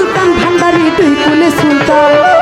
সুলতান ভান্ডারি তুই কুলে সুলতান?